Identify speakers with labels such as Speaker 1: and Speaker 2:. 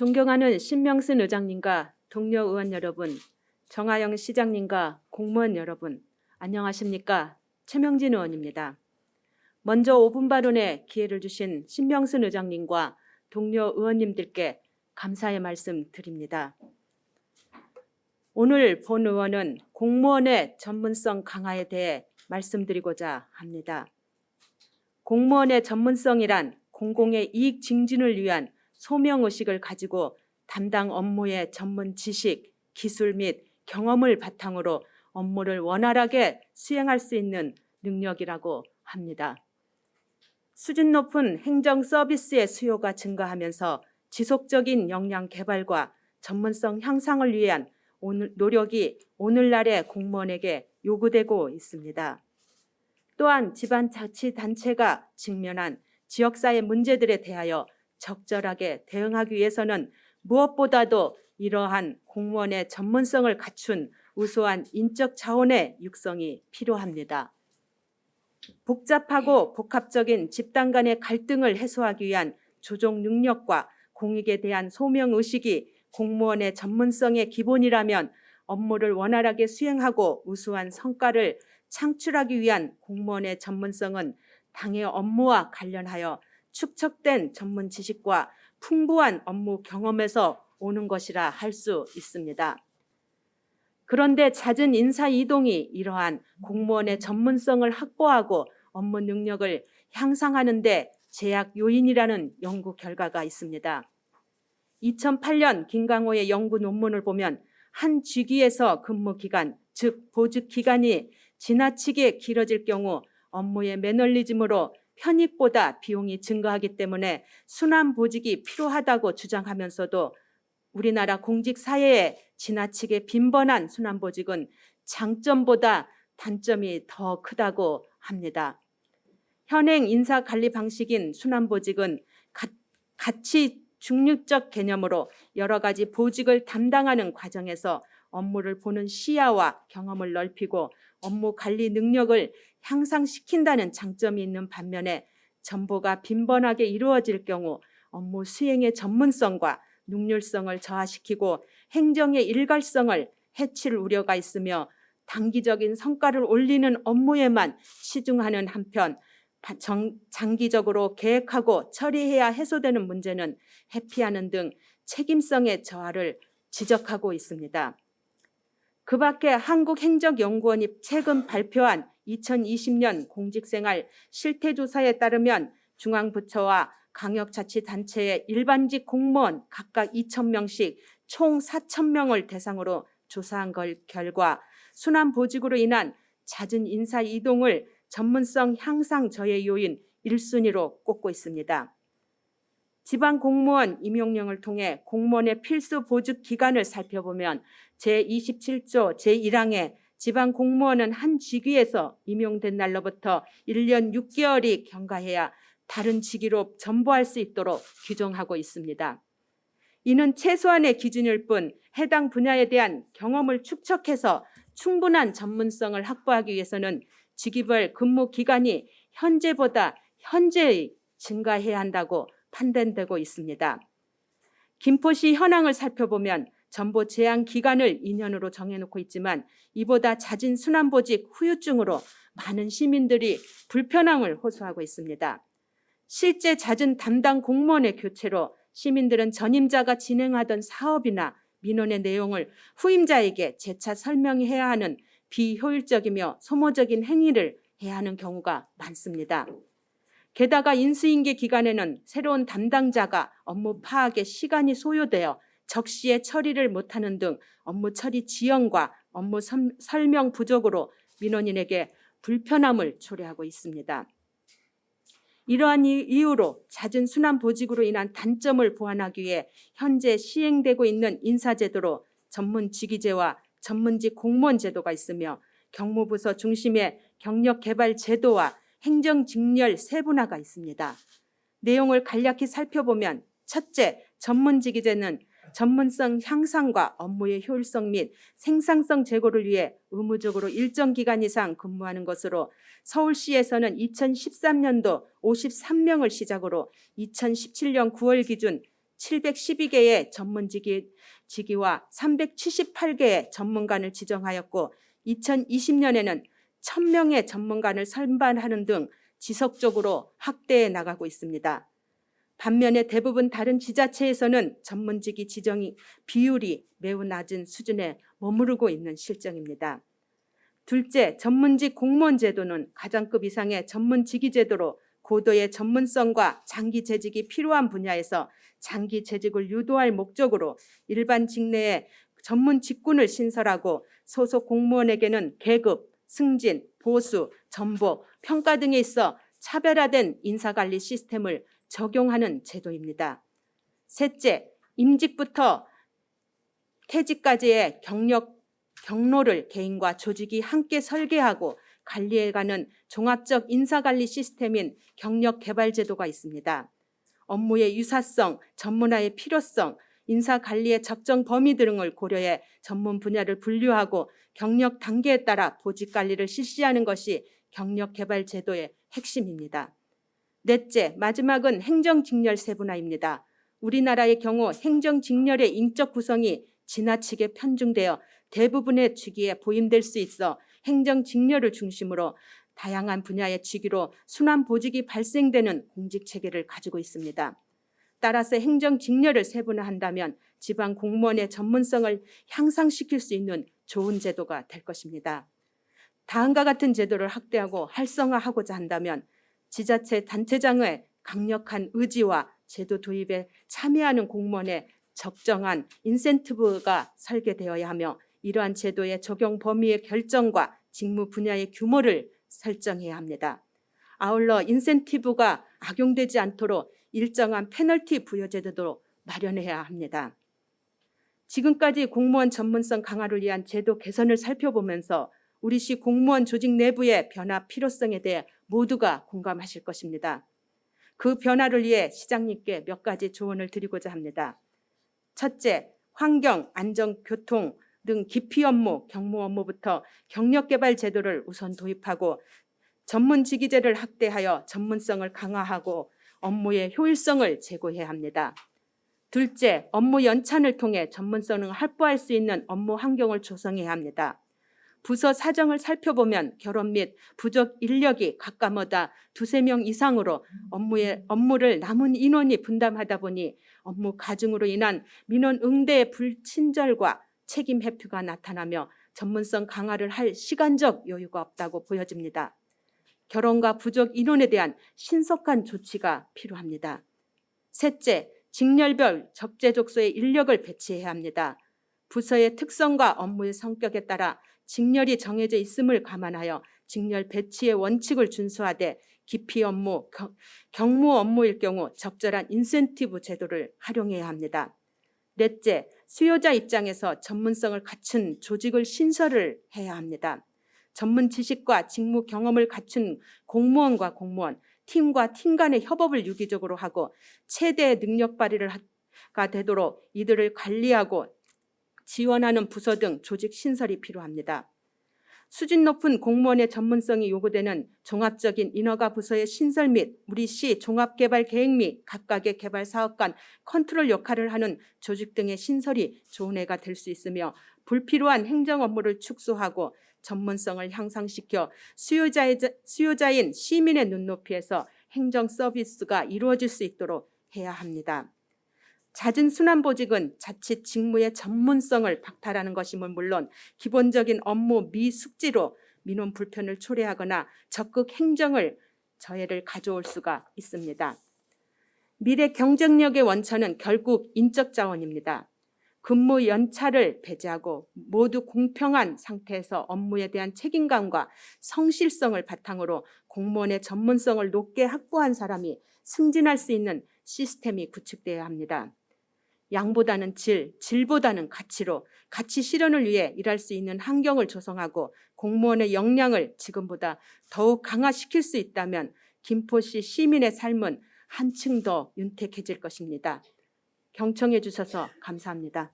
Speaker 1: 존경하는 신명순 의장님과 동료 의원 여러분, 정하영 시장님과 공무원 여러분, 안녕하십니까? 최명진 의원입니다. 먼저 5분 발언에 기회를 주신 신명순 의장님과 동료 의원님들께 감사의 말씀 드립니다. 오늘 본 의원은 공무원의 전문성 강화에 대해 말씀드리고자 합니다. 공무원의 전문성이란 공공의 이익 증진을 위한 소명 의식을 가지고 담당 업무의 전문 지식, 기술 및 경험을 바탕으로 업무를 원활하게 수행할 수 있는 능력이라고 합니다. 수준 높은 행정 서비스의 수요가 증가하면서 지속적인 역량 개발과 전문성 향상을 위한 노력이 오늘날의 공무원에게 요구되고 있습니다. 또한 지방자치단체가 직면한 지역사회 문제들에 대하여 적절하게 대응하기 위해서는 무엇보다도 이러한 공무원의 전문성을 갖춘 우수한 인적 자원의 육성이 필요합니다. 복잡하고 복합적인 집단 간의 갈등을 해소하기 위한 조정 능력과 공익에 대한 소명 의식이 공무원의 전문성의 기본이라면 업무를 원활하게 수행하고 우수한 성과를 창출하기 위한 공무원의 전문성은 당의 업무와 관련하여 축적된 전문 지식과 풍부한 업무 경험에서 오는 것이라 할 수 있습니다. 그런데 잦은 인사 이동이 이러한 공무원의 전문성을 확보하고 업무 능력을 향상하는데 제약 요인이라는 연구 결과가 있습니다. 2008년 김강호의 연구 논문을 보면 한 직위에서 근무 기간, 즉 보직 기간이 지나치게 길어질 경우 업무의 매너리즘으로 편익보다 비용이 증가하기 때문에 순환 보직이 필요하다고 주장하면서도 우리나라 공직 사회에 지나치게 빈번한 순환 보직은 장점보다 단점이 더 크다고 합니다. 현행 인사 관리 방식인 순환 보직은 가치 중립적 개념으로 여러 가지 보직을 담당하는 과정에서 업무를 보는 시야와 경험을 넓히고 업무 관리 능력을 향상시킨다는 장점이 있는 반면에 정보가 빈번하게 이루어질 경우 업무 수행의 전문성과 능률성을 저하시키고 행정의 일괄성을 해칠 우려가 있으며 단기적인 성과를 올리는 업무에만 치중하는 한편 정- 장기적으로 계획하고 처리해야 해소되는 문제는 회피하는 등 책임성의 저하를 지적하고 있습니다. 그 밖에 한국행정연구원이 최근 발표한 2020년 공직생활 실태조사에 따르면 중앙부처와 강역자치단체의 일반직 공무원 각각 2,000명씩 총 4,000명을 대상으로 조사한 걸 결과 순환 보직으로 인한 잦은 인사 이동을 전문성 향상 저해 요인 1순위로 꼽고 있습니다. 지방 공무원 임용령을 통해 공무원의 필수 보직 기간을 살펴보면 제27조 제1항에 지방 공무원은 한 직위에서 임용된 날로부터 1년 6개월이 경과해야 다른 직위로 전보할 수 있도록 규정하고 있습니다. 이는 최소한의 기준일 뿐 해당 분야에 대한 경험을 축적해서 충분한 전문성을 확보하기 위해서는 직위별 근무 기간이 현재보다 현재의 증가해야 한다고 판단되고 있습니다. 김포시 현황을 살펴보면 전보 제한 기간을 2년으로 정해놓고 있지만 이보다 잦은 순환보직 후유증으로 많은 시민들이 불편함을 호소하고 있습니다. 실제 잦은 담당 공무원의 교체로 시민들은 전임자가 진행하던 사업이나 민원의 내용을 후임자에게 재차 설명해야 하는 비효율적이며 소모적인 행위를 해야 하는 경우가 많습니다. 게다가 인수인계 기간에는 새로운 담당자가 업무 파악에 시간이 소요되어 적시에 처리를 못하는 등 업무 처리 지연과 업무 섬- 설명 부족으로 민원인에게 불편함을 초래하고 있습니다. 이러한 이- 이유로 잦은 순환 보직으로 인한 단점을 보완하기 위해 현재 시행되고 있는 인사제도로 전문 직위제와 전문직 공무원 제도가 있으며 경무부서 중심의 경력 개발 제도와 행정 직렬 세분화가 있습니다. 내용을 간략히 살펴보면 첫째, 전문직위제는 전문성 향상과 업무의 효율성 및 생산성 제고를 위해 의무적으로 일정 기간 이상 근무하는 것으로 서울시에서는 2013년도 53명을 시작으로 2017년 9월 기준 712개의 전문직이 직위와 378개의 전문관을 지정하였고 2020년에는 1000명의 전문관을 선발하는 등 지속적으로 확대해 나가고 있습니다. 반면에 대부분 다른 지자체에서는 전문직이 지정이 비율이 매우 낮은 수준에 머무르고 있는 실정입니다. 둘째, 전문직 공무원 제도는 가장급 이상의 전문직위 제도로 고도의 전문성과 장기 재직이 필요한 분야에서 장기 재직을 유도할 목적으로 일반 직내에 전문 직군을 신설하고 소속 공무원에게는 계급, 승진, 보수, 전보, 평가 등에 있어 차별화된 인사관리 시스템을 적용하는 제도입니다. 셋째, 임직부터 퇴직까지의 경력 경로를 개인과 조직이 함께 설계하고 관리해가는 종합적 인사관리 시스템인 경력개발제도가 있습니다. 업무의 유사성, 전문화의 필요성, 인사관리의 적정 범위 등을 고려해 전문 분야를 분류하고 경력 단계에 따라 보직 관리를 실시하는 것이 경력 개발 제도의 핵심입니다. 넷째, 마지막은 행정직렬 세분화입니다. 우리나라의 경우 행정직렬의 인적 구성이 지나치게 편중되어 대부분의 직위에 보임될 수 있어 행정 직렬을 중심으로 다양한 분야의 직위로 순환 보직이 발생되는 공직 체계를 가지고 있습니다. 따라서 행정 직렬을 세분화한다면 지방 공무원의 전문성을 향상시킬 수 있는 좋은 제도가 될 것입니다. 다음과 같은 제도를 확대하고 활성화하고자 한다면 지자체 단체장의 강력한 의지와 제도 도입에 참여하는 공무원의 적정한 인센티브가 설계되어야 하며 이러한 제도의 적용 범위의 결정과 직무 분야의 규모를 설정해야 합니다. 아울러 인센티브가 악용되지 않도록 일정한 페널티 부여 제도도 마련해야 합니다. 지금까지 공무원 전문성 강화를 위한 제도 개선을 살펴보면서 우리 시 공무원 조직 내부의 변화 필요성에 대해 모두가 공감하실 것입니다. 그 변화를 위해 시장님께 몇 가지 조언을 드리고자 합니다. 첫째, 환경, 안전, 교통, 등 기피 업무, 경무 업무부터 경력 개발 제도를 우선 도입하고 전문 직위제를 확대하여 전문성을 강화하고 업무의 효율성을 제고해야 합니다. 둘째, 업무 연찬을 통해 전문성을 확보할 수 있는 업무 환경을 조성해야 합니다. 부서 사정을 살펴보면 결혼 및 부족 인력이 각각마다 두세 명 이상으로 업무에, 업무를 남은 인원이 분담하다 보니 업무 가중으로 인한 민원 응대의 불친절과 책임 회피가 나타나며 전문성 강화를 할 시간적 여유가 없다고 보여집니다. 결혼과 부족 인원에 대한 신속한 조치가 필요합니다. 셋째, 직렬별 적재적소의 인력을 배치해야 합니다. 부서의 특성과 업무의 성격에 따라 직렬이 정해져 있음을 감안하여 직렬 배치의 원칙을 준수하되 기피 업무, 경무 업무일 경우 적절한 인센티브 제도를 활용해야 합니다. 넷째, 수요자 입장에서 전문성을 갖춘 조직을 신설을 해야 합니다. 전문 지식과 직무 경험을 갖춘 공무원과 공무원, 팀과 팀 간의 협업을 유기적으로 하고 최대 능력 발휘가 되도록 이들을 관리하고 지원하는 부서 등 조직 신설이 필요합니다. 수준 높은 공무원의 전문성이 요구되는 종합적인 인허가 부서의 신설 및 우리 시 종합개발 계획 및 각각의 개발 사업 간 컨트롤 역할을 하는 조직 등의 신설이 좋은 해가 될 수 있으며 불필요한 행정 업무를 축소하고 전문성을 향상시켜 수요자의, 수요자인 시민의 눈높이에서 행정 서비스가 이루어질 수 있도록 해야 합니다. 잦은 순환보직은 자칫 직무의 전문성을 박탈하는 것임을 물론 기본적인 업무 미숙지로 민원 불편을 초래하거나 적극 행정을 저해를 가져올 수가 있습니다. 미래 경쟁력의 원천은 결국 인적 자원입니다. 근무 연차를 배제하고 모두 공평한 상태에서 업무에 대한 책임감과 성실성을 바탕으로 공무원의 전문성을 높게 확보한 사람이 승진할 수 있는 시스템이 구축되어야 합니다. 양보다는 질, 질보다는 가치로 가치 실현을 위해 일할 수 있는 환경을 조성하고 공무원의 역량을 지금보다 더욱 강화시킬 수 있다면 김포시 시민의 삶은 한층 더 윤택해질 것입니다. 경청해 주셔서 감사합니다.